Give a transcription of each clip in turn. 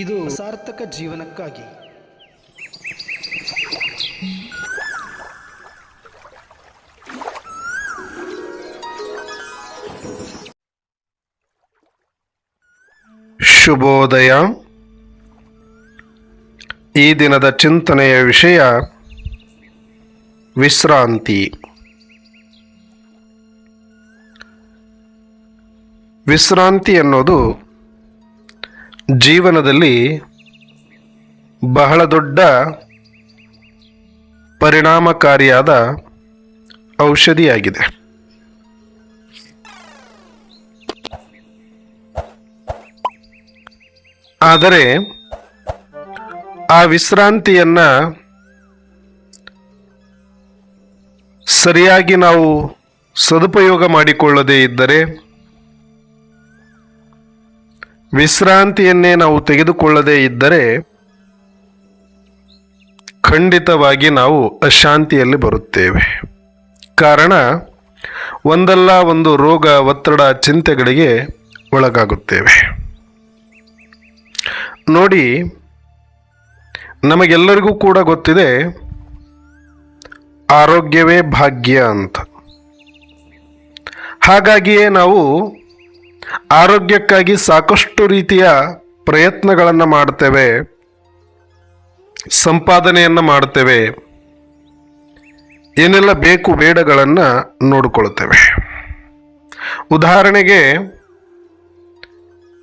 ಇದು ಸಾರ್ಥಕ ಜೀವನಕ್ಕಾಗಿ. ಶುಭೋದಯ. ಈ ದಿನದ ಚಿಂತನೆಯ ವಿಷಯ ವಿಶ್ರಾಂತಿ. ವಿಶ್ರಾಂತಿ ಅನ್ನೋದು ಜೀವನದಲ್ಲಿ ಬಹಳ ದೊಡ್ಡ ಪರಿಣಾಮಕಾರಿಯಾದ ಔಷಧಿಯಾಗಿದೆ. ಆದರೆ ಆ ವಿಶ್ರಾಂತಿಯನ್ನು ಸರಿಯಾಗಿ ನಾವು ಸದುಪಯೋಗ ಮಾಡಿಕೊಳ್ಳದೇ ಇದ್ದರೆ ವಿಶ್ರಾಂತಿಯನ್ನೇ ನಾವು ತೆಗೆದುಕೊಳ್ಳದೇ ಇದ್ದರೆ ಖಂಡಿತವಾಗಿ ನಾವು ಅಶಾಂತಿಯಲ್ಲಿ ಬರುತ್ತೇವೆ. ಕಾರಣ, ಒಂದಲ್ಲ ಒಂದು ರೋಗ, ಒತ್ತಡ, ಚಿಂತೆಗಳಿಗೆ ಒಳಗಾಗುತ್ತೇವೆ. ನೋಡಿ, ನಮಗೆಲ್ಲರಿಗೂ ಕೂಡ ಗೊತ್ತಿದೆ, ಆರೋಗ್ಯವೇ ಭಾಗ್ಯ ಅಂತ. ಹಾಗಾಗಿಯೇ ನಾವು ಆರೋಗ್ಯಕ್ಕಾಗಿ ಸಾಕಷ್ಟು ರೀತಿಯ ಪ್ರಯತ್ನಗಳನ್ನು ಮಾಡ್ತೇವೆ, ಸಂಪಾದನೆಯನ್ನು ಮಾಡ್ತೇವೆ, ಏನೆಲ್ಲ ಬೇಕು ಬೇಡಗಳನ್ನು ನೋಡಿಕೊಳ್ತೇವೆ. ಉದಾಹರಣೆಗೆ,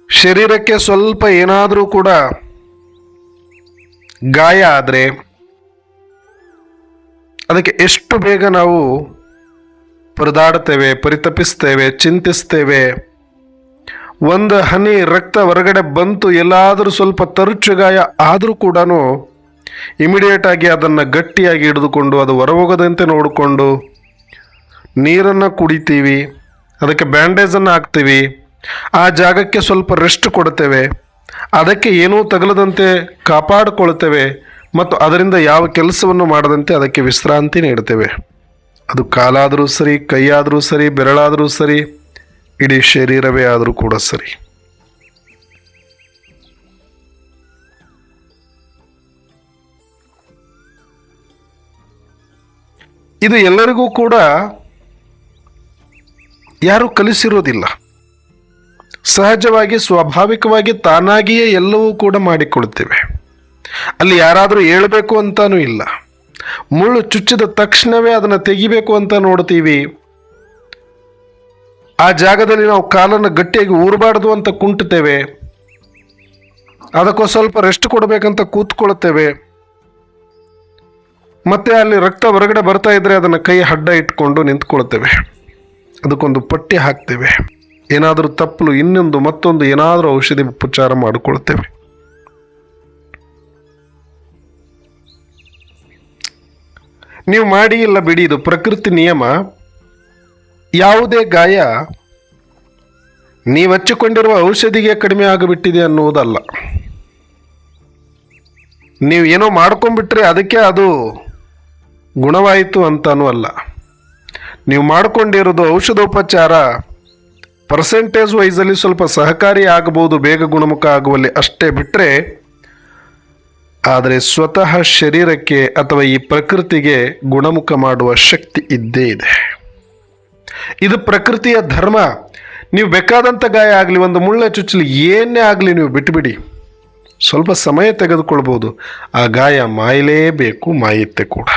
ಶರೀರಕ್ಕೆ ಸ್ವಲ್ಪ ಏನಾದರೂ ಕೂಡ ಗಾಯ ಆದರೆ, ಅದಕ್ಕೆ ಎಷ್ಟು ಬೇಗ ನಾವು ಪರದಾಡ್ತೇವೆ, ಪರಿತಪಿಸ್ತೇವೆ, ಚಿಂತಿಸ್ತೇವೆ ಒಂದು ಹನಿ ರಕ್ತ ಹೊರಗಡೆ ಬಂತು, ಎಲ್ಲಾದರೂ ಸ್ವಲ್ಪ ತರುಚು ಗಾಯ ಆದರೂ ಕೂಡ ಇಮಿಡಿಯೇಟ್ ಆಗಿ ಅದನ್ನು ಗಟ್ಟಿಯಾಗಿ ಹಿಡಿದುಕೊಂಡು ಅದು ಹೊರಹೋಗದಂತೆ ನೋಡಿಕೊಂಡು ನೀರನ್ನು ಕುಡಿತೀವಿ, ಅದಕ್ಕೆ ಬ್ಯಾಂಡೇಜನ್ನು ಹಾಕ್ತೀವಿ, ಆ ಜಾಗಕ್ಕೆ ಸ್ವಲ್ಪ ರೆಸ್ಟ್ ಕೊಡ್ತೇವೆ, ಅದಕ್ಕೆ ಏನೂ ತಗಲದಂತೆ ಕಾಪಾಡಿಕೊಳ್ತೇವೆ ಮತ್ತು ಅದರಿಂದ ಯಾವ ಕೆಲಸವನ್ನು ಮಾಡದಂತೆ ಅದಕ್ಕೆ ವಿಶ್ರಾಂತಿ ನೀಡ್ತೇವೆ. ಅದು ಕಾಲಾದರೂ ಸರಿ, ಕೈಯಾದರೂ ಸರಿ, ಬೆರಳಾದರೂ ಸರಿ ಇಡೀ ಶರೀರವೇ ಆದರೂ ಕೂಡ ಸರಿ. ಇದು ಎಲ್ಲರಿಗೂ ಕೂಡ ಯಾರೂ ಕಲಿಸಿರೋದಿಲ್ಲ. ಸಹಜವಾಗಿ, ಸ್ವಾಭಾವಿಕವಾಗಿ ತಾನಾಗಿಯೇ ಎಲ್ಲವೂ ಕೂಡ ಮಾಡಿಕೊಳ್ಳುತ್ತೇವೆ ಅಲ್ಲಿ ಯಾರಾದರೂ ಹೇಳಬೇಕು ಅಂತಾನೂ ಇಲ್ಲ. ಮುಳ್ಳು ಚುಚ್ಚಿದ ತಕ್ಷಣವೇ ಅದನ್ನು ತೆಗಿಬೇಕು ಅಂತ ನೋಡ್ತೀವಿ. ಆ ಜಾಗದಲ್ಲಿ ನಾವು ಕಾಲನ್ನು ಗಟ್ಟಿಯಾಗಿ ಊರಬಾರ್ದು ಅಂತ ಕುಂಟುತ್ತೇವೆ. ಅದಕ್ಕೂ ಸ್ವಲ್ಪ ರೆಸ್ಟ್ ಕೊಡಬೇಕಂತ ಕೂತ್ಕೊಳ್ತೇವೆ. ಮತ್ತೆ ಅಲ್ಲಿ ರಕ್ತ ಹೊರಗಡೆ ಬರ್ತಾ ಇದ್ರೆ ಅದನ್ನು ಕೈ ಹಡ್ಡ ಇಟ್ಕೊಂಡು ನಿಂತ್ಕೊಳ್ತೇವೆ. ಅದಕ್ಕೊಂದು ಪಟ್ಟಿ ಹಾಕ್ತೇವೆ. ಏನಾದರೂ ತಪ್ಪಲು ಇನ್ನೊಂದು ಮತ್ತೊಂದು ಏನಾದರೂ ಔಷಧಿ ಉಪಚಾರ ಮಾಡಿಕೊಳ್ತೇವೆ. ನೀವು ಮಾಡಿ ಇಲ್ಲ ಬಿಡಿ, ಇದು ಪ್ರಕೃತಿ ನಿಯಮ. ಯಾವುದೇ ಗಾಯ ನೀವು ಹಚ್ಚಿಕೊಂಡಿರುವ ಔಷಧಿಗೆ ಕಡಿಮೆ ಆಗಿಬಿಟ್ಟಿದೆ ಅನ್ನುವುದಲ್ಲ. ನೀವು ಏನೋ ಮಾಡ್ಕೊಂಡ್ಬಿಟ್ರೆ ಅದಕ್ಕೆ ಅದು ಗುಣವಾಯಿತು ಅಂತನೂ ಅಲ್ಲ ನೀವು ಮಾಡಿಕೊಂಡಿರೋದು ಔಷಧೋಪಚಾರ ಪರ್ಸೆಂಟೇಜ್ ವೈಸಲ್ಲಿ ಸ್ವಲ್ಪ ಸಹಕಾರಿ ಆಗಬಹುದು ಬೇಗ ಗುಣಮುಖ ಆಗುವಲ್ಲಿ ಅಷ್ಟೇ ಬಿಟ್ಟರೆ ಆದರೆ ಸ್ವತಃ ಶರೀರಕ್ಕೆ ಅಥವಾ ಈ ಪ್ರಕೃತಿಗೆ ಗುಣಮುಖ ಮಾಡುವ ಶಕ್ತಿ ಇದ್ದೇ ಇದೆ. ಇದು ಪ್ರಕೃತಿಯ ಧರ್ಮ. ನೀವು ಬೇಕಾದಂಥ ಗಾಯ ಆಗಲಿ, ಒಂದು ಮುಳ್ಳ ಚುಚ್ಚಲಿ, ಏನೇ ಆಗಲಿ ನೀವು ಬಿಟ್ಟುಬಿಡಿ ಸ್ವಲ್ಪ ಸಮಯ ತೆಗೆದುಕೊಳ್ಬೋದು. ಆ ಗಾಯ ಮಾಯಲೇಬೇಕು, ಮಾಯುತ್ತೆ ಕೂಡ.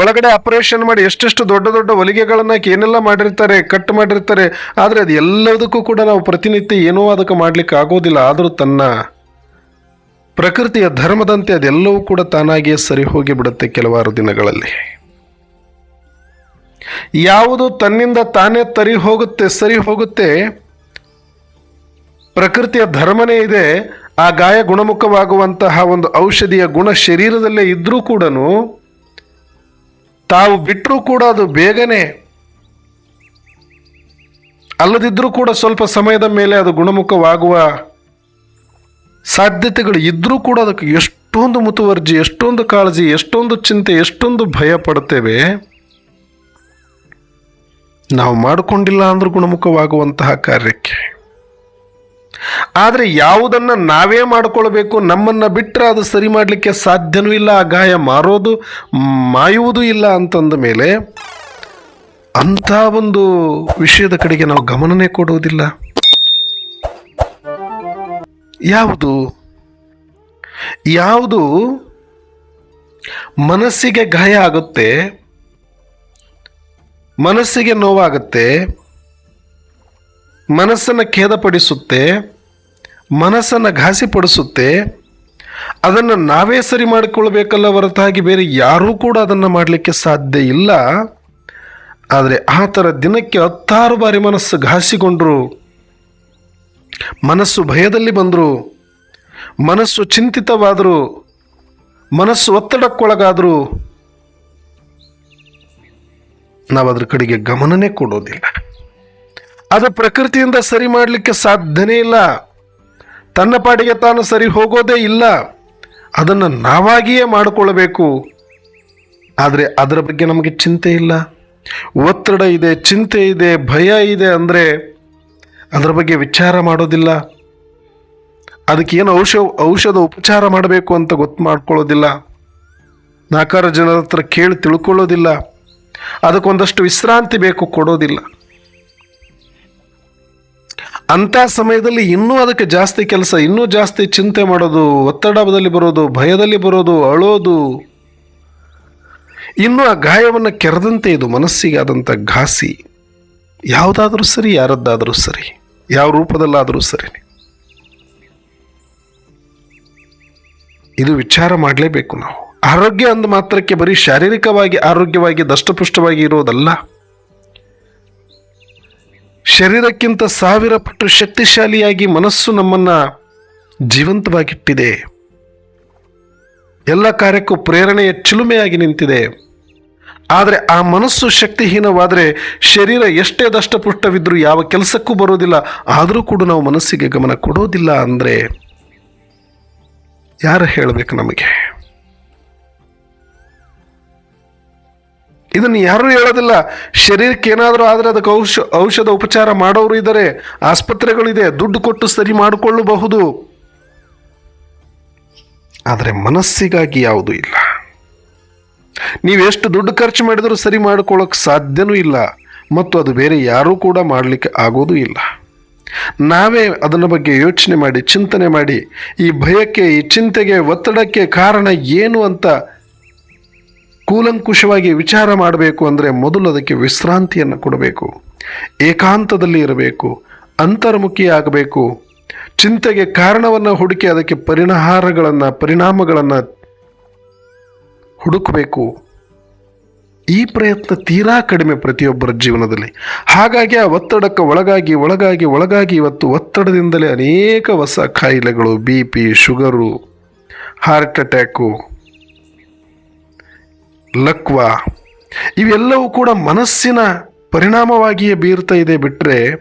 ಒಳಗಡೆ ಆಪರೇಷನ್ ಮಾಡಿ ಎಷ್ಟೆಷ್ಟು ದೊಡ್ಡ ದೊಡ್ಡ ಹೊಲಿಗೆಗಳನ್ನ ಏನೆಲ್ಲ ಮಾಡಿರ್ತಾರೆ ಕಟ್ ಮಾಡಿರ್ತಾರೆ, ಆದರೆ ಅದು ಎಲ್ಲದಕ್ಕೂ ಕೂಡ ನಾವು ಪ್ರತಿನಿತ್ಯ ಏನೋ ಅದಕ್ಕೆ ಮಾಡ್ಲಿಕ್ಕೆ ಆಗೋದಿಲ್ಲ. ಆದರೂ ತನ್ನ ಪ್ರಕೃತಿಯ ಧರ್ಮದಂತೆ ಅದೆಲ್ಲವೂ ಕೂಡ ತಾನಾಗಿಯೇ ಸರಿ ಹೋಗಿ ಬಿಡುತ್ತೆ ಕೆಲವಾರು ದಿನಗಳಲ್ಲಿ. ಯಾವುದು ತನ್ನಿಂದ ತಾನೇ ತರಿ ಹೋಗುತ್ತೆ, ಸರಿ ಹೋಗುತ್ತೆ, ಪ್ರಕೃತಿಯ ಧರ್ಮನೇ ಇದೆ, ಆ ಗಾಯ ಗುಣಮುಖವಾಗುವಂತಹ ಒಂದು ಔಷಧಿಯ ಗುಣ ಶರೀರದಲ್ಲೇ ಇದ್ರೂ ಕೂಡ ತಾವು ಬಿಟ್ಟರೂ ಕೂಡ ಅದು ಬೇಗನೆ ಅಲ್ಲದಿದ್ದರೂ ಕೂಡ ಸ್ವಲ್ಪ ಸಮಯದ ಮೇಲೆ ಅದು ಗುಣಮುಖವಾಗುವ ಸಾಧ್ಯತೆಗಳು ಇದ್ರೂ ಕೂಡ ಅದಕ್ಕೆ ಎಷ್ಟೊಂದು ಮುತುವರ್ಜಿ, ಎಷ್ಟೊಂದು ಕಾಳಜಿ, ಎಷ್ಟೊಂದು ಚಿಂತೆ, ಎಷ್ಟೊಂದು ಭಯ ಪಡ್ತೇವೆ ನಾವು ಮಾಡಿಕೊಂಡಿಲ್ಲ ಅಂದ್ರೂ ಗುಣಮುಖವಾಗುವಂತಹ ಕಾರ್ಯಕ್ಕೆ. ಆದರೆ ಯಾವುದನ್ನು ನಾವೇ ಮಾಡಿಕೊಳ್ಬೇಕು, ನಮ್ಮನ್ನು ಬಿಟ್ಟರೆ ಅದು ಸರಿ ಮಾಡಲಿಕ್ಕೆ ಸಾಧ್ಯನೂ ಇಲ್ಲ ಆ ಗಾಯ ಮಾರೋದು, ಮಾಯುವುದೂ ಇಲ್ಲ ಅಂತಂದ ಮೇಲೆ ಅಂಥ ಒಂದು ವಿಷಯದ ಕಡೆಗೆ ನಾವು ಗಮನನೇ ಕೊಡುವುದಿಲ್ಲ. ಯಾವುದು? ಯಾವುದು ಮನಸ್ಸಿಗೆ ಗಾಯ ಆಗುತ್ತೆ, ಮನಸ್ಸಿಗೆ ನೋವಾಗುತ್ತೆ, ಮನಸ್ಸನ್ನು ಖೇದಪಡಿಸುತ್ತೆ, ಮನಸ್ಸನ್ನು ಘಾಸಿಪಡಿಸುತ್ತೆ, ಅದನ್ನು ನಾವೇ ಸರಿ ಮಾಡಿಕೊಳ್ಬೇಕಲ್ಲ ಹೊರತಾಗಿ ಬೇರೆ ಯಾರೂ ಕೂಡ ಅದನ್ನು ಮಾಡಲಿಕ್ಕೆ ಸಾಧ್ಯ ಇಲ್ಲ. ಆದರೆ ಆ ಥರ ದಿನಕ್ಕೆ ಹತ್ತಾರು ಬಾರಿ ಮನಸ್ಸು ಘಾಸಿಗೊಂಡ್ರು ಮನಸ್ಸು ಭಯದಲ್ಲಿ ಬಂದರು, ಮನಸ್ಸು ಚಿಂತಿತವಾದರು, ಮನಸ್ಸು ಒತ್ತಡಕ್ಕೊಳಗಾದರೂ ನಾವು ಅದ್ರ ಕಡೆಗೆ ಗಮನನೇ ಕೊಡೋದಿಲ್ಲ. ಅದು ಪ್ರಕೃತಿಯಿಂದ ಸರಿ ಮಾಡಲಿಕ್ಕೆ ಸಾಧ್ಯನೇ ಇಲ್ಲ. ತನ್ನ ಪಾಡಿಗೆ ತಾನು ಸರಿ ಹೋಗೋದೇ ಇಲ್ಲ. ಅದನ್ನು ನಾವಾಗಿಯೇ ಮಾಡಿಕೊಳ್ಳಬೇಕು ಆದರೆ ಅದರ ಬಗ್ಗೆ ನಮಗೆ ಚಿಂತೆ ಇಲ್ಲ. ಒತ್ತಡ ಇದೆ, ಚಿಂತೆ ಇದೆ, ಭಯ ಇದೆ ಅಂದರೆ ಅದರ ಬಗ್ಗೆ ವಿಚಾರ ಮಾಡೋದಿಲ್ಲ. ಅದಕ್ಕೆ ಏನು ಔಷಧ ಉಪಚಾರ ಮಾಡಬೇಕು ಅಂತ ಗೊತ್ತು ಮಾಡ್ಕೊಳ್ಳೋದಿಲ್ಲ. ನಾಲ್ಕಾರು ಜನರ ಹತ್ರ ಕೇಳಿ ತಿಳ್ಕೊಳ್ಳೋದಿಲ್ಲ. ಅದಕ್ಕೊಂದಷ್ಟು ವಿಶ್ರಾಂತಿ ಬೇಕು ಕೊಡೋದಿಲ್ಲ. ಅಂಥ ಸಮಯದಲ್ಲಿ ಇನ್ನೂ ಅದಕ್ಕೆ ಜಾಸ್ತಿ ಕೆಲಸ, ಇನ್ನೂ ಜಾಸ್ತಿ ಚಿಂತೆ ಮಾಡೋದು, ಒತ್ತಡದಲ್ಲಿ ಬರೋದು, ಭಯದಲ್ಲಿ ಬರೋದು, ಅಳೋದು. ಇನ್ನೂ ಆ ಗಾಯವನ್ನು ಕೆರೆದಂತೆ ಇದು ಮನಸ್ಸಿಗೆ ಆದಂಥ ಘಾಸಿ. ಯಾವುದಾದ್ರೂ ಸರಿ, ಯಾರದ್ದಾದರೂ ಸರಿ. ಯಾವ ರೂಪದಲ್ಲಾದರೂ ಸರಿ ಇದು ವಿಚಾರ ಮಾಡಲೇಬೇಕು ನಾವು. ಆರೋಗ್ಯ ಅಂದ ಮಾತ್ರಕ್ಕೆ ಬರೀ ಶಾರೀರಿಕವಾಗಿ, ಆರೋಗ್ಯವಾಗಿ, ದಷ್ಟಪುಷ್ಟವಾಗಿ ಇರೋದಲ್ಲ. ಶರೀರಕ್ಕಿಂತ ಸಾವಿರ ಪಟ್ಟು ಶಕ್ತಿಶಾಲಿಯಾಗಿ ಮನಸ್ಸು ನಮ್ಮನ್ನ ಜೀವಂತವಾಗಿಟ್ಟಿದೆ. ಎಲ್ಲ ಕಾರ್ಯಕ್ಕೂ ಪ್ರೇರಣೆಯ ಚಿಲುಮೆಯಾಗಿ ನಿಂತಿದೆ. ಆದರೆ ಆ ಮನಸ್ಸು ಶಕ್ತಿಹೀನವಾದರೆ ಶರೀರ ಎಷ್ಟೇ ದಷ್ಟಪುಷ್ಟವಿದ್ದರೂ ಯಾವ ಕೆಲಸಕ್ಕೂ ಬರೋದಿಲ್ಲ. ಆದರೂ ಕೂಡ ನಾವು ಮನಸ್ಸಿಗೆ ಗಮನ ಕೊಡೋದಿಲ್ಲ ಅಂದರೆ ಯಾರು ಹೇಳಬೇಕು ನಮಗೆ? ಇದನ್ನು ಯಾರೂ ಹೇಳೋದಿಲ್ಲ. ಶರೀರಕ್ಕೆ ಏನಾದರೂ ಆದರೆ ಅದಕ್ಕೆ ಔಷ, ಔಷಧ ಉಪಚಾರ ಮಾಡೋರು ಇದ್ದಾರೆ. ಆಸ್ಪತ್ರೆಗಳಿದೆ. ದುಡ್ಡು ಕೊಟ್ಟು ಸರಿ ಮಾಡಿಕೊಳ್ಳಬಹುದು. ಆದರೆ ಮನಸ್ಸಿಗಾಗಿ ಯಾವುದೂ ಇಲ್ಲ. ನೀವೆಷ್ಟು ದುಡ್ಡು ಖರ್ಚು ಮಾಡಿದರೂ ಸರಿ ಮಾಡಿಕೊಳ್ಳೋಕೆ ಸಾಧ್ಯನೂ ಇಲ್ಲ, ಮತ್ತು ಅದು ಬೇರೆ ಯಾರೂ ಕೂಡ ಮಾಡಲಿಕ್ಕೆ ಆಗೋದೂ ಇಲ್ಲ. ನಾವೇ ಅದನ್ನ ಬಗ್ಗೆ ಯೋಚನೆ ಮಾಡಿ, ಚಿಂತನೆ ಮಾಡಿ, ಈ ಭಯಕ್ಕೆ, ಈ ಚಿಂತೆಗೆ, ಒತ್ತಡಕ್ಕೆ ಕಾರಣ ಏನು ಅಂತ ಕೂಲಂಕುಷವಾಗಿ ವಿಚಾರ ಮಾಡಬೇಕು ಅಂದರೆ ಮೊದಲು ಅದಕ್ಕೆ ವಿಶ್ರಾಂತಿಯನ್ನು ಕೊಡಬೇಕು. ಏಕಾಂತದಲ್ಲಿ ಇರಬೇಕು, ಅಂತರ್ಮುಖಿ ಆಗಬೇಕು. ಚಿಂತೆಗೆ ಕಾರಣವನ್ನು ಹುಡುಕಿ ಅದಕ್ಕೆ ಪರಿಣಾರಗಳನ್ನು, ಪರಿಣಾಮಗಳನ್ನು ಹುಡುಕಬೇಕು. ಈ ಪ್ರಯತ್ನ ತೀರಾ ಕಡಿಮೆ ಪ್ರತಿಯೊಬ್ಬರ ಜೀವನದಲ್ಲಿ. ಹಾಗಾಗಿ ಆ ಒತ್ತಡಕ್ಕೆ ಒಳಗಾಗಿ ಒಳಗಾಗಿ ಒಳಗಾಗಿ ಇವತ್ತು ಒತ್ತಡದಿಂದಲೇ ಅನೇಕ ಹೊಸ ಕಾಯಿಲೆಗಳು B P, sugar, heart attack, ಲಕ್ವ, ಇವೆಲ್ಲವೂ ಕೂಡ ಮನಸ್ಸಿನ ಪರಿಣಾಮವಾಗಿಯೇ ಬೀರ್ತಾ ಇದೆ ಬಿಟ್ಟರೆ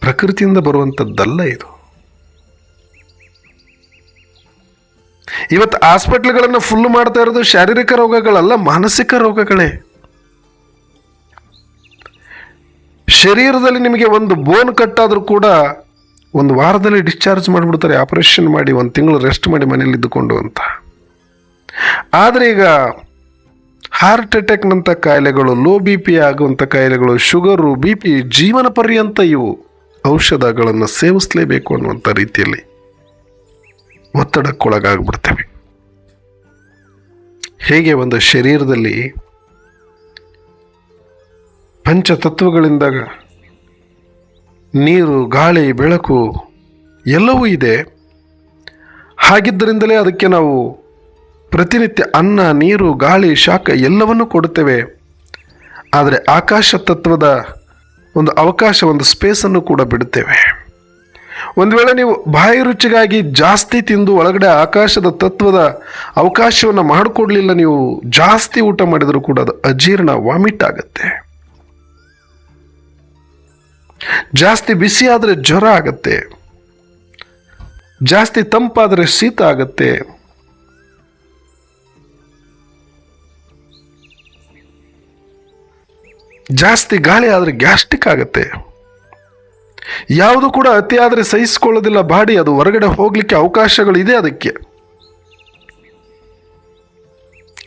ಪ್ರಕೃತಿಯಿಂದ ಬರುವಂಥದ್ದಲ್ಲ ಇದು. ಇವತ್ತು ಹಾಸ್ಪಿಟ್ಲ್ಗಳನ್ನು ಫುಲ್ ಮಾಡ್ತಾ ಇರೋದು ಶಾರೀರಿಕ ರೋಗಗಳಲ್ಲ, ಮಾನಸಿಕ ರೋಗಗಳೇ. ಶರೀರದಲ್ಲಿ ನಿಮಗೆ ಒಂದು ಬೋನ್ ಕಟ್ಟಾದರೂ ಕೂಡ ಒಂದು ವಾರದಲ್ಲಿ ಡಿಸ್ಚಾರ್ಜ್ ಮಾಡಿಬಿಡ್ತಾರೆ ಆಪರೇಷನ್ ಮಾಡಿ ಒಂದು ತಿಂಗಳು ರೆಸ್ಟ್ ಮಾಡಿ ಮನೇಲಿ ಇದ್ದುಕೊಂಡು ಅಂತ. ಆದರೆ ಈಗ ಹಾರ್ಟ್ ಅಟ್ಯಾಕ್ನಂಥ ಕಾಯಿಲೆಗಳು ಲೋ ಬಿ ಪಿ ಆಗುವಂಥ ಕಾಯಿಲೆಗಳು ಶುಗರು ಬಿ ಪಿ ಜೀವನ ಪರ್ಯಂತ ಇವು ಔಷಧಗಳನ್ನು ಸೇವಿಸಲೇಬೇಕು ಅನ್ನುವಂಥ ರೀತಿಯಲ್ಲಿ ಒತ್ತಡಕ್ಕೊಳಗಾಗ್ಬಿಡ್ತೇವೆ. ಹೇಗೆ ಒಂದು ಶರೀರದಲ್ಲಿ ಪಂಚತತ್ವಗಳಿಂದ ನೀರು, ಗಾಳಿ, ಬೆಳಕು ಎಲ್ಲವೂ ಇದೆ. ಹಾಗಿದ್ದರಿಂದಲೇ ಅದಕ್ಕೆ ನಾವು ಪ್ರತಿನಿತ್ಯ ಅನ್ನ, ನೀರು, ಗಾಳಿ, ಶಾಖ ಎಲ್ಲವನ್ನೂ ಕೊಡುತ್ತೇವೆ. ಆದರೆ ಆಕಾಶ ತತ್ವದ ಒಂದು ಅವಕಾಶ, ಒಂದು ಸ್ಪೇಸನ್ನು ಕೂಡ ಬಿಡುತ್ತೇವೆ. ಒಂದು ವೇಳೆ ನೀವು ಬಾಯಿ ರುಚಿಗಾಗಿ ಜಾಸ್ತಿ ತಿಂದು ಒಳಗಡೆ ಆಕಾಶದ ತತ್ವದ ಅವಕಾಶವನ್ನು ಮಾಡಿಕೊಡ್ಲಿಲ್ಲ, ನೀವು ಜಾಸ್ತಿ ಊಟ ಮಾಡಿದರೂ ಕೂಡ ಅದು ಅಜೀರ್ಣ, ವಾಮಿಟ್ ಆಗುತ್ತೆ. ಜಾಸ್ತಿ ಬಿಸಿ ಆದರೆ ಜ್ವರ ಆಗತ್ತೆ. ಜಾಸ್ತಿ ತಂಪಾದರೆ ಶೀತ ಆಗತ್ತೆ. ಜಾಸ್ತಿ ಗಾಳಿ ಆದರೆ ಗ್ಯಾಸ್ಟಿಕ್ ಆಗುತ್ತೆ. ಯಾವುದು ಕೂಡ ಅತಿಯಾದರೆ ಸಹಿಸಿಕೊಳ್ಳೋದಿಲ್ಲ ಬಾಡಿ, ಅದು ಹೊರಗಡೆ ಹೋಗಲಿಕ್ಕೆ ಅವಕಾಶಗಳು ಇದೆ ಅದಕ್ಕೆ.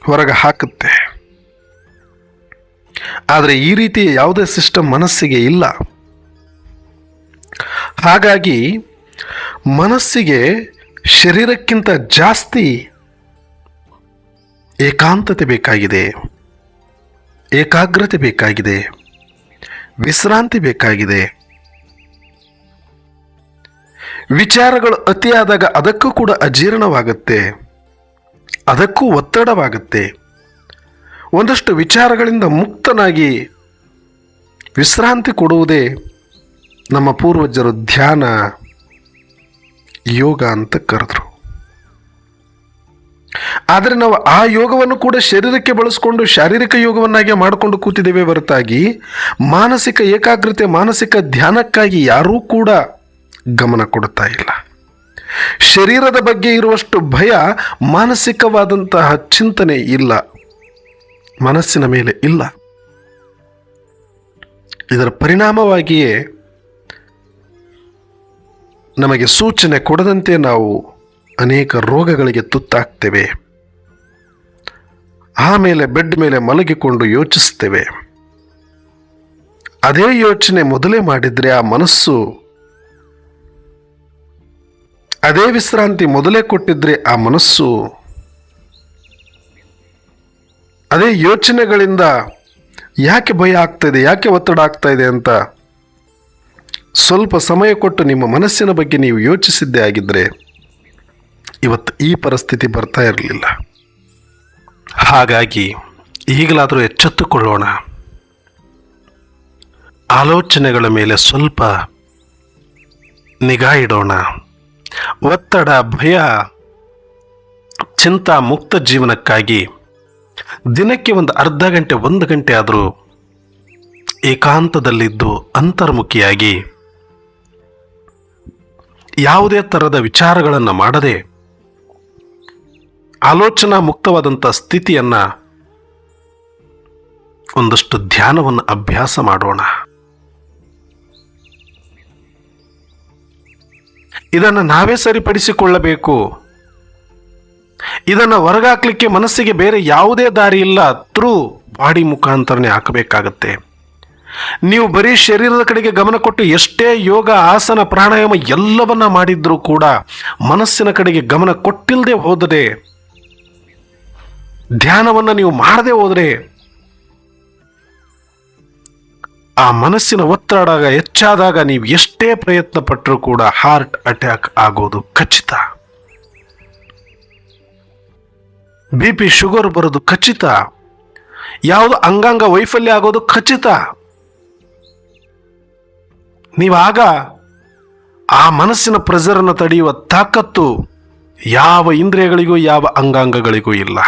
ಹೊರಗೆ ಹಾಕುತ್ತೆ. ಆದರೆ ಈ ರೀತಿ ಯಾವುದೇ ಸಿಸ್ಟಮ್ ಮನಸ್ಸಿಗೆ ಇಲ್ಲ. ಹಾಗಾಗಿ ಮನಸ್ಸಿಗೆ ಶರೀರಕ್ಕಿಂತ ಜಾಸ್ತಿ ಏಕಾಂತತೆ ಬೇಕಾಗಿದೆ, ಏಕಾಗ್ರತೆ ಬೇಕಾಗಿದೆ, ವಿಶ್ರಾಂತಿ ಬೇಕಾಗಿದೆ ವಿಚಾರಗಳು ಅತಿಯಾದಾಗ ಅದಕ್ಕೂ ಕೂಡ ಅಜೀರ್ಣವಾಗುತ್ತೆ. ಅದಕ್ಕೂ ಒತ್ತಡವಾಗುತ್ತೆ. ಒಂದಷ್ಟು ವಿಚಾರಗಳಿಂದ ಮುಕ್ತನಾಗಿ ವಿಶ್ರಾಂತಿ ಕೊಡುವುದೇ ನಮ್ಮ ಪೂರ್ವಜರು ಧ್ಯಾನ, ಯೋಗ ಅಂತ ಕರೆದ್ರು. ಆದರೆ ನಾವು ಆ ಯೋಗವನ್ನು ಕೂಡ ಶರೀರಕ್ಕೆ ಬಳಸಿಕೊಂಡು ಶಾರೀರಿಕ ಯೋಗವನ್ನಾಗಿ ಮಾಡಿಕೊಂಡು ಕೂತಿದ್ದೇವೆ ಹೊರತಾಗಿ ಮಾನಸಿಕ ಏಕಾಗ್ರತೆ, ಮಾನಸಿಕ ಧ್ಯಾನಕ್ಕಾಗಿ ಯಾರೂ ಕೂಡ ಗಮನ ಕೊಡ್ತಾ ಇಲ್ಲ. ಶರೀರದ ಬಗ್ಗೆ ಇರುವಷ್ಟು ಭಯ ಮಾನಸಿಕವಾದಂತಹ ಚಿಂತನೆ ಇಲ್ಲ. ಮನಸ್ಸಿನ ಮೇಲೆ ಇಲ್ಲ. ಇದರ ಪರಿಣಾಮವಾಗಿಯೇ ನಮಗೆ ಸೂಚನೆ ಕೊಡದಂತೆ ನಾವು ಅನೇಕ ರೋಗಗಳಿಗೆ ತುತ್ತಾಗ್ತೇವೆ. ಆಮೇಲೆ ಬೆಡ್ ಮೇಲೆ ಮಲಗಿಕೊಂಡು ಯೋಚಿಸ್ತೇವೆ. ಅದೇ ಯೋಚನೆ ಮೊದಲೇ ಮಾಡಿದರೆ ಆ ಮನಸ್ಸು ಅದೇ ವಿಶ್ರಾಂತಿ ಮೊದಲೇ ಕೊಟ್ಟಿದ್ರೆ ಆ ಮನಸ್ಸು. ಅದೇ ಯೋಚನೆಗಳಿಂದ ಯಾಕೆ ಭಯ ಆಗ್ತಾ ಇದೆ ಯಾಕೆ ಒತ್ತಡ ಆಗ್ತಾ ಇದೆ ಅಂತ ಸ್ವಲ್ಪ ಸಮಯ ಕೊಟ್ಟು ನಿಮ್ಮ ಮನಸ್ಸಿನ ಬಗ್ಗೆ ನೀವು ಯೋಚಿಸಿದ್ದೇ ಆಗಿದ್ರೆ ಇವತ್ತು ಈ ಪರಿಸ್ಥಿತಿ ಬರ್ತಾ ಇರಲಿಲ್ಲ. ಹಾಗಾಗಿ ಈಗಲಾದರೂ ಎಚ್ಚೆತ್ತುಕೊಳ್ಳೋಣ. ಆಲೋಚನೆಗಳ ಮೇಲೆ ಸ್ವಲ್ಪ ನಿಗಾ ಇಡೋಣ. ಒತ್ತಡ, ಭಯ, ಚಿಂತಾ ಮುಕ್ತ ಜೀವನಕ್ಕಾಗಿ ದಿನಕ್ಕೆ ಒಂದು ಅರ್ಧ ಗಂಟೆ, ಒಂದು ಗಂಟೆ ಆದರೂ ಏಕಾಂತದಲ್ಲಿದ್ದು ಅಂತರ್ಮುಖಿಯಾಗಿ ಯಾವುದೇ ಥರದ ವಿಚಾರಗಳನ್ನು ಮಾಡದೆ ಆಲೋಚನಾ ಮುಕ್ತವಾದಂಥ ಸ್ಥಿತಿಯನ್ನು ಒಂದಷ್ಟು ಧ್ಯಾನವನ್ನು ಅಭ್ಯಾಸ ಮಾಡೋಣ. ಇದನ್ನು ನಾವೇ ಸರಿಪಡಿಸಿಕೊಳ್ಳಬೇಕು. ಇದನ್ನು ಹೊರಗಾಕ್ಲಿಕ್ಕೆ ಮನಸ್ಸಿಗೆ ಬೇರೆ ಯಾವುದೇ ದಾರಿ ಇಲ್ಲ. ತ್ರೂ ಬಾಡಿ ಮುಖಾಂತರನೇ ಹಾಕಬೇಕಾಗತ್ತೆ. ನೀವು ಬರೀ ಶರೀರದ ಕಡೆಗೆ ಗಮನ ಕೊಟ್ಟು ಎಷ್ಟೇ ಯೋಗ, ಆಸನ, ಪ್ರಾಣಾಯಾಮ ಎಲ್ಲವನ್ನ ಮಾಡಿದ್ರೂ ಕೂಡ ಮನಸ್ಸಿನ ಕಡೆಗೆ ಗಮನ ಕೊಟ್ಟಿಲ್ಲದೆ ಹೋದರೆ, ಧ್ಯಾನವನ್ನು ನೀವು ಮಾಡದೆ ಹೋದರೆ ಆ ಮನಸ್ಸಿನ ಒತ್ತಡ ಹೆಚ್ಚಾದಾಗ ನೀವು ಎಷ್ಟೇ ಪ್ರಯತ್ನ ಪಟ್ಟರೂ ಕೂಡ ಹಾರ್ಟ್ ಅಟ್ಯಾಕ್ ಆಗೋದು ಖಚಿತ. ಬಿ ಪಿ ಶುಗರ್ ಬರೋದು ಖಚಿತ. ಯಾವುದು ಅಂಗಾಂಗ ವೈಫಲ್ಯ ಆಗೋದು ಖಚಿತ. ನೀವಾಗ ಆ ಮನಸ್ಸಿನ ಪ್ರೆಸರನ್ನು ತಡೆಯುವ ತಾಕತ್ತು ಯಾವ ಇಂದ್ರಿಯಗಳಿಗೂ ಯಾವ ಅಂಗಾಂಗಗಳಿಗೂ ಇಲ್ಲ.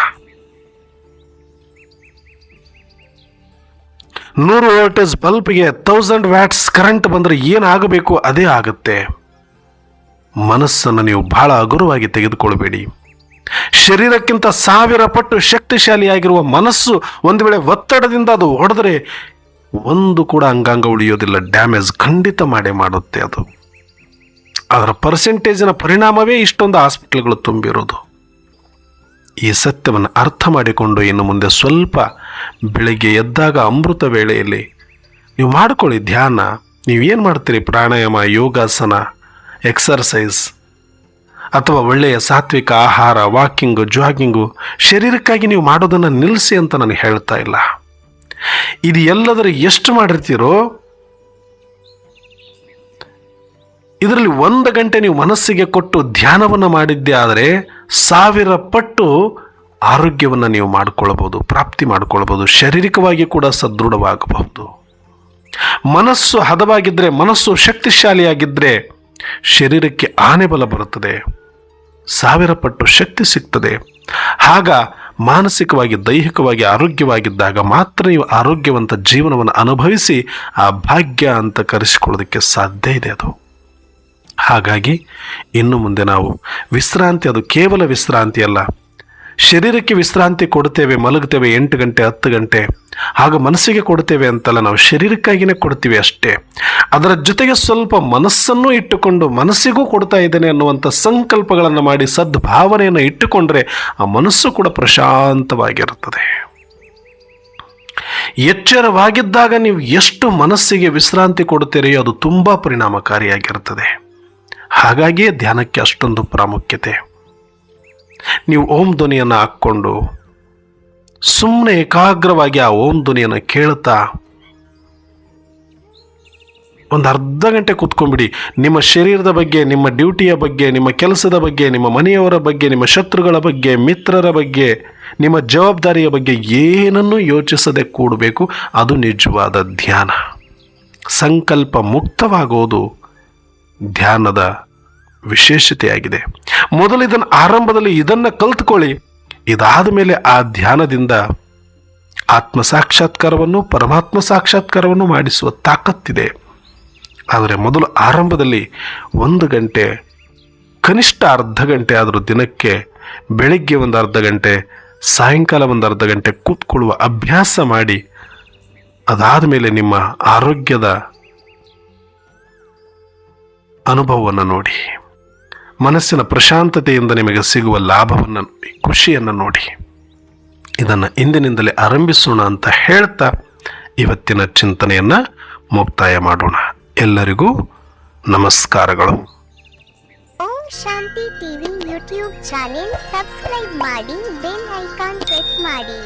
ನೂರು ವೋಲ್ಟೇಜ್ ಬಲ್ಬ್ಗೆ ತೌಸಂಡ್ ವ್ಯಾಟ್ಸ್ ಕರೆಂಟ್ ಬಂದರೆ ಏನಾಗಬೇಕು ಅದೇ ಆಗುತ್ತೆ. ಮನಸ್ಸನ್ನು ನೀವು ಬಹಳ ಹಗುರವಾಗಿ ತೆಗೆದುಕೊಳ್ಬೇಡಿ. ಶರೀರಕ್ಕಿಂತ ಸಾವಿರ ಪಟ್ಟು ಶಕ್ತಿಶಾಲಿಯಾಗಿರುವ ಮನಸ್ಸು ಒಂದು ವೇಳೆ ಒತ್ತಡದಿಂದ ಅದು ಹೊಡೆದ್ರೆ ಒಂದು ಕೂಡ ಅಂಗಾಂಗ ಉಳಿಯೋದಿಲ್ಲ ಡ್ಯಾಮೇಜ್ ಖಂಡಿತ ಮಾಡೇ ಮಾಡುತ್ತೆ ಅದು. ಅದರ ಪರ್ಸೆಂಟೇಜಿನ ಪರಿಣಾಮವೇ ಇಷ್ಟೊಂದು ಹಾಸ್ಪಿಟ್ಲ್ಗಳು ತುಂಬಿರೋದು. ಈ ಸತ್ಯವನ್ನು ಅರ್ಥ ಮಾಡಿಕೊಂಡು ಇನ್ನು ಮುಂದೆ ಸ್ವಲ್ಪ ಬೆಳಿಗ್ಗೆ ಎದ್ದಾಗ ಅಮೃತ ವೇಳೆಯಲ್ಲಿ ನೀವು ಮಾಡ್ಕೊಳ್ಳಿ ಧ್ಯಾನ. ನೀವೇನು ಮಾಡ್ತೀರಿ? ಪ್ರಾಣಾಯಾಮ, ಯೋಗಾಸನ ಎಕ್ಸರ್ಸೈಸ್ ಅಥವಾ ಒಳ್ಳೆಯ ಸಾತ್ವಿಕ ಆಹಾರ ವಾಕಿಂಗು ಜಾಗಿಂಗು ಶರೀರಕ್ಕಾಗಿ ನೀವು ಮಾಡೋದನ್ನು ನಿಲ್ಲಿಸಿ ಅಂತ ನಾನು ಹೇಳ್ತಾ ಇಲ್ಲ. ಇದು ಎಲ್ಲದರ ಎಷ್ಟು ಮಾಡಿರ್ತೀರೋ ಇದರಲ್ಲಿ ಒಂದು ಗಂಟೆ ನೀವು ಮನಸ್ಸಿಗೆ ಕೊಟ್ಟು ಧ್ಯಾನವನ್ನು ಮಾಡಿದ್ದೆ ಆದರೆ ಸಾವಿರ ಪಟ್ಟು ಆರೋಗ್ಯವನ್ನು ನೀವು ಮಾಡಿಕೊಳ್ಳಬಹುದು ಪ್ರಾಪ್ತಿ ಮಾಡಿಕೊಳ್ಳಬಹುದು ಶಾರೀರಿಕವಾಗಿ ಕೂಡ ಸದೃಢವಾಗಬಹುದು. ಮನಸ್ಸು ಹದವಾಗಿದ್ದರೆ ಮನಸ್ಸು ಶಕ್ತಿಶಾಲಿಯಾಗಿದ್ದರೆ ಶರೀರಕ್ಕೆ ಆನೆ ಬಲ ಬರುತ್ತದೆ, ಸಾವಿರ ಪಟ್ಟು ಶಕ್ತಿ ಸಿಗ್ತದೆ. ಆಗ ಮಾನಸಿಕವಾಗಿ, ದೈಹಿಕವಾಗಿ, ಆರೋಗ್ಯವಾಗಿದ್ದಾಗ ಮಾತ್ರ ನೀವು ಆರೋಗ್ಯವಂತ ಜೀವನವನ್ನು ಅನುಭವಿಸಿ ಆ ಭಾಗ್ಯ ಅಂತ ಕರೆಸಿಕೊಳ್ಳೋದಕ್ಕೆ ಸಾಧ್ಯ ಇದೆ ಅದು. ಹಾಗಾಗಿ ಇನ್ನು ಮುಂದೆ ನಾವು ವಿಶ್ರಾಂತಿ, ಅದು ಕೇವಲ ವಿಶ್ರಾಂತಿ ಅಲ್ಲ. ಶರೀರಕ್ಕೆ ವಿಶ್ರಾಂತಿ ಕೊಡ್ತೇವೆ ಮಲಗ್ತೇವೆ ಎಂಟು ಗಂಟೆ, ಹತ್ತು ಗಂಟೆ. ಹಾಗೂ ಮನಸ್ಸಿಗೆ ಕೊಡ್ತೇವೆ ಅಂತಲ್ಲ, ನಾವು ಶರೀರಕ್ಕಾಗಿಯೇ ಕೊಡ್ತೀವಿ ಅಷ್ಟೇ. ಅದರ ಜೊತೆಗೆ ಸ್ವಲ್ಪ ಮನಸ್ಸನ್ನು ಇಟ್ಟುಕೊಂಡು ಮನಸ್ಸಿಗೂ ಕೊಡ್ತಾ ಇದ್ದೇನೆ ಅನ್ನುವಂಥ ಸಂಕಲ್ಪಗಳನ್ನು ಮಾಡಿ, ಸದ್ಭಾವನೆಯನ್ನು ಇಟ್ಟುಕೊಂಡ್ರೆ ಆ ಮನಸ್ಸು ಕೂಡ ಪ್ರಶಾಂತವಾಗಿರುತ್ತದೆ. ಎಚ್ಚರವಾಗಿದ್ದಾಗ ನೀವು ಎಷ್ಟು ಮನಸ್ಸಿಗೆ ವಿಶ್ರಾಂತಿ ಕೊಡುತ್ತೀರೋ ಅದು ತುಂಬ ಪರಿಣಾಮಕಾರಿಯಾಗಿರುತ್ತದೆ. ಹಾಗಾಗಿಯೇ ಧ್ಯಾನಕ್ಕೆ ಅಷ್ಟೊಂದು ಪ್ರಾಮುಖ್ಯತೆ. ನೀವು ಓಂ ಧ್ವನಿಯನ್ನು ಹಾಕ್ಕೊಂಡು ಸುಮ್ಮನೆ ಏಕಾಗ್ರವಾಗಿ ಆ ಓಂ ಧ್ವನಿಯನ್ನು ಕೇಳುತ್ತಾ ಒಂದು ಅರ್ಧ ಗಂಟೆ ಕೂತ್ಕೊಂಡ್ಬಿಡಿ. ನಿಮ್ಮ ಶರೀರದ ಬಗ್ಗೆ, ನಿಮ್ಮ ಡ್ಯೂಟಿಯ ಬಗ್ಗೆ, ನಿಮ್ಮ ಕೆಲಸದ ಬಗ್ಗೆ, ನಿಮ್ಮ ಮನೆಯವರ ಬಗ್ಗೆ, ನಿಮ್ಮ ಶತ್ರುಗಳ ಬಗ್ಗೆ, ಮಿತ್ರರ ಬಗ್ಗೆ, ನಿಮ್ಮ ಜವಾಬ್ದಾರಿಯ ಬಗ್ಗೆ ಏನನ್ನೂ ಯೋಚಿಸದೆ ಕೂಡಬೇಕು. ಅದು ನಿಜವಾದ ಧ್ಯಾನ. ಸಂಕಲ್ಪ ಮುಕ್ತವಾಗುವುದು ಧ್ಯಾನದ ವಿಶೇಷತೆಯಾಗಿದೆ. ಮೊದಲು ಇದನ್ನು ಆರಂಭದಲ್ಲಿ ಇದನ್ನು ಕಲ್ತ್ಕೊಳ್ಳಿ. ಇದಾದ ಮೇಲೆ ಆ ಧ್ಯಾನದಿಂದ ಆತ್ಮ ಸಾಕ್ಷಾತ್ಕಾರವನ್ನು, ಪರಮಾತ್ಮ ಸಾಕ್ಷಾತ್ಕಾರವನ್ನು ಮಾಡಿಸುವ ತಾಕತ್ತಿದೆ. ಆದರೆ ಮೊದಲು ಆರಂಭದಲ್ಲಿ ಒಂದು ಗಂಟೆ, ಕನಿಷ್ಠ ಅರ್ಧ ಗಂಟೆ ಆದರೂ ದಿನಕ್ಕೆ, ಬೆಳಿಗ್ಗೆ ಒಂದು ಅರ್ಧ ಗಂಟೆ, ಸಾಯಂಕಾಲ ಒಂದು ಅರ್ಧ ಗಂಟೆ ಕೂತ್ಕೊಳ್ಳುವ ಅಭ್ಯಾಸ ಮಾಡಿ, ಅದಾದ ಮೇಲೆ ನಿಮ್ಮ ಆರೋಗ್ಯದ ಅನುಭವವನ್ನು ನೋಡಿ. ಮನಸ್ಸಿನ ಪ್ರಶಾಂತತೆಯಿಂದ ನಿಮಗೆ ಸಿಗುವ ಲಾಭವನ್ನು ನೋಡಿ, ಖುಷಿಯನ್ನು ನೋಡಿ. ಇದನ್ನು ಇಂದಿನಿಂದಲೇ ಆರಂಭಿಸೋಣ ಅಂತ ಹೇಳ್ತಾ ಇವತ್ತಿನ ಚಿಂತನೆಯನ್ನು ಮುಕ್ತಾಯ ಮಾಡೋಣ. ಎಲ್ಲರಿಗೂ ನಮಸ್ಕಾರಗಳು. Om Shanti TV YouTube channel subscribe ಮಾಡಿ, ಬೆಲ್ ಐಕಾನ್ ಪ್ರೆಸ್ ಮಾಡಿ.